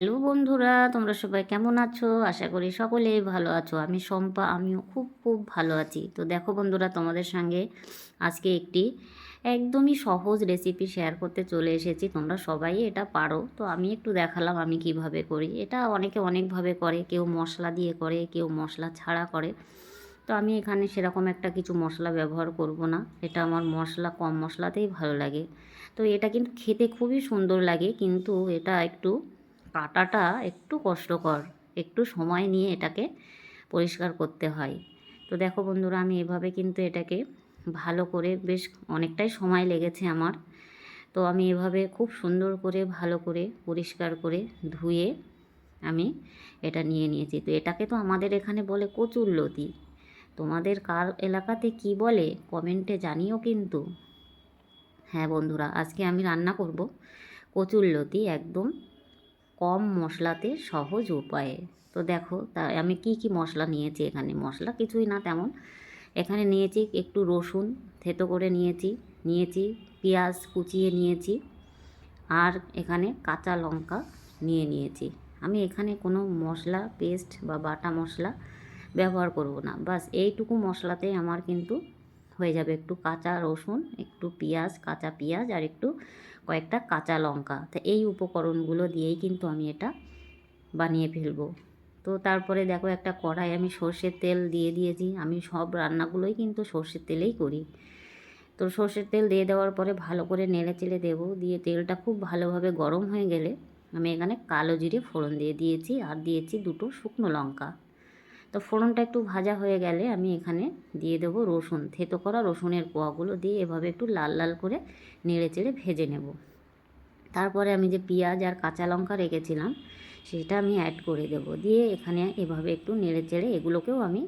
Hello বন্ধুরা, তোমরা সবাই কেমন আছো? আশা করি সকলেই ভালো আছো। আমি শম্পা, আমিও খুব খুব ভালো আছি। তো দেখো বন্ধুরা, তোমাদের সঙ্গে আজকে একটি একদমই সহজ রেসিপি শেয়ার করতে চলে এসেছি। তোমরা সবাই এটা পারো। তো আমি একটু দেখালাম আমি কীভাবে করি। এটা অনেকে অনেকভাবে করে। কেউ মশলা দিয়ে করে, কেউ মশলা ছাড়া করে। তো আমি এখানে সেরকম একটা কিছু মশলা ব্যবহার করব না। এটা আমার মশলা, কম মশলাতেই ভালো লাগে। তো এটা কিন্তু খেতে খুবই সুন্দর লাগে। কিন্তু এটা একটু কাটাটা একটু কষ্টকর, একটু সময় নিয়ে এটাকে পরিষ্কার করতে হয়। তো দেখো বন্ধুরা, আমি এভাবে কিন্তু এটাকে ভালো করে বেশ অনেকটাই সময় লেগেছে আমার। তো আমি এভাবে খুব সুন্দর করে, ভালো করে, পরিষ্কার করে ধুয়ে আমি এটা নিয়ে নিয়েছি। তো এটাকে তো আমাদের এখানে বলে কচুর লতি। তোমাদের কার এলাকাতে কি বলে কমেন্টে জানিও কিন্তু। হ্যাঁ বন্ধুরা, আজকে আমি রান্না করব কচুর লতি একদম কম মশলাতে সহজ উপায়ে। তো দেখো, তা আমি কি কি মশলা নিয়েছি এখানে? মশলা কিছুই না তেমন। এখানে নিয়েছি একটু রসুন থেতো করে নিয়েছি নিয়েছি পেঁয়াজ কুচিয়ে নিয়েছি আর এখানে কাঁচা লঙ্কা নিয়ে নিয়েছি। আমি এখানে কোনো মশলা পেস্ট বা বাটা মশলা ব্যবহার করব না। বাস এইটুকু মশলাতে আমার কিন্তু হয়ে যাবে। একটু কাঁচা রসুন, একটু পেঁয়াজ, কাঁচা পেঁয়াজ আর একটু কয়েকটা কাঁচা লঙ্কা। তো এই উপকরণগুলো দিয়েই কিন্তু আমি এটা বানিয়ে ফেলব। তো তারপরে দেখো একটা কড়াই আমি সর্ষের তেল দিয়ে দিয়েছি। আমি সব রান্নাগুলোই কিন্তু সর্ষের তেলেই করি। তো সর্ষের তেল দিয়ে দেওয়ার পরে ভালো করে নেড়ে চেড়ে দেবো। দিয়ে তেলটা খুব ভালোভাবে গরম হয়ে গেলে আমি এখানে কালো জিরে ফোড়ন দিয়ে দিয়েছি। আর দিয়েছি দুটো শুকনো লঙ্কা। তো ফোড়নটা একটু ভাজা হয়ে গেলে আমি এখানে দিয়ে দেবো রসুন। থেতো করা রসুনের কোয়াগুলো দিয়ে এভাবে একটু লাল লাল করে নেড়ে চেড়ে ভেজে নেব। তারপরে আমি যে পেঁয়াজ আর কাঁচা লঙ্কা রেখেছিলাম, সেটা আমি অ্যাড করে দেব। দিয়ে এখানে এভাবে একটু নেড়ে চেড়ে এগুলোকেও আমি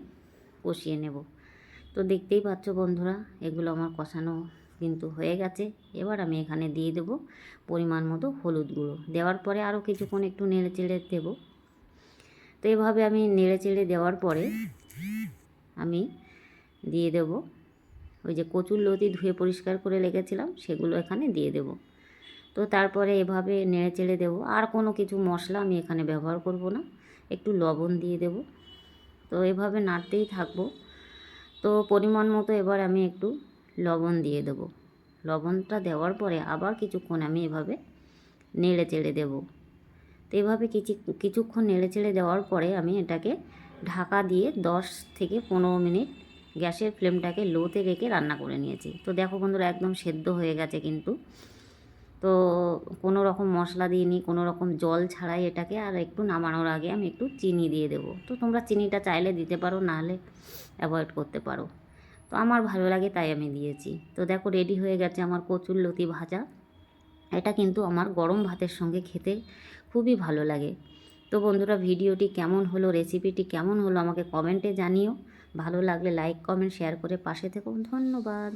কষিয়ে নেব। তো দেখতেই পাচ্ছ বন্ধুরা, এগুলো আমার কষানো কিন্তু হয়ে গেছে। এবার আমি এখানে দিয়ে দেব পরিমাণ মতো হলুদ গুঁড়ো। দেওয়ার পরে আরও কিছুক্ষণ একটু নেড়ে চেড়ে দেবো। তো এভাবে আমি নেড়ে চেড়ে দেওয়ার পরে আমি দিয়ে দেব। ওই যে কচুর লতি ধুয়ে পরিষ্কার করে রেখেছিলাম, সেগুলো এখানে দিয়ে দেব। তো তারপরে এভাবে নেড়ে চেড়ে দেবো। আর কোনো কিছু মশলা আমি এখানে ব্যবহার করব না, একটু লবণ দিয়ে দেব। তো এভাবে নাড়তেই থাকব। তো পরিমাণ মতো এবার আমি একটু লবণ দিয়ে দেব। লবণটা দেওয়ার পরে আবার কিছুক্ষণ আমি এভাবে নেড়ে চেড়ে দেবো। তো এভাবে কিছু, কিছুক্ষণ নেড়ে চেড়ে দেওয়ার পরে আমি এটাকে ঢাকা দিয়ে দশ থেকে পনেরো মিনিট গ্যাসের ফ্লেমটাকে লোতে রেখে রান্না করে নিয়েছি। তো দেখো বন্ধুরা, একদম সেদ্ধ হয়ে গেছে কিন্তু। তো কোনো রকম মশলা দিইনি, কোনো রকম জল ছাড়াই এটাকে আর একটু নামানোর আগে আমি একটু চিনি দিয়ে দেবো। তো তোমরা চিনিটা চাইলে দিতে পারো নাহলে অ্যাভয়েড করতে পারো। তো আমার ভালো লাগে তাই আমি দিয়েছি। তো দেখো রেডি হয়ে গেছে আমার কচুর লতি ভাজা। এটা কিন্তু আমার গরম ভাতের সঙ্গে খেতে খুবই ভালো লাগে। তো বন্ধুরা, ভিডিওটি কেমন হলো, রেসিপিটি কেমন হলো আমাকে কমেন্টে জানিও। ভালো লাগলে লাইক, কমেন্ট, শেয়ার করে পাশে থেকো। ধন্যবাদ।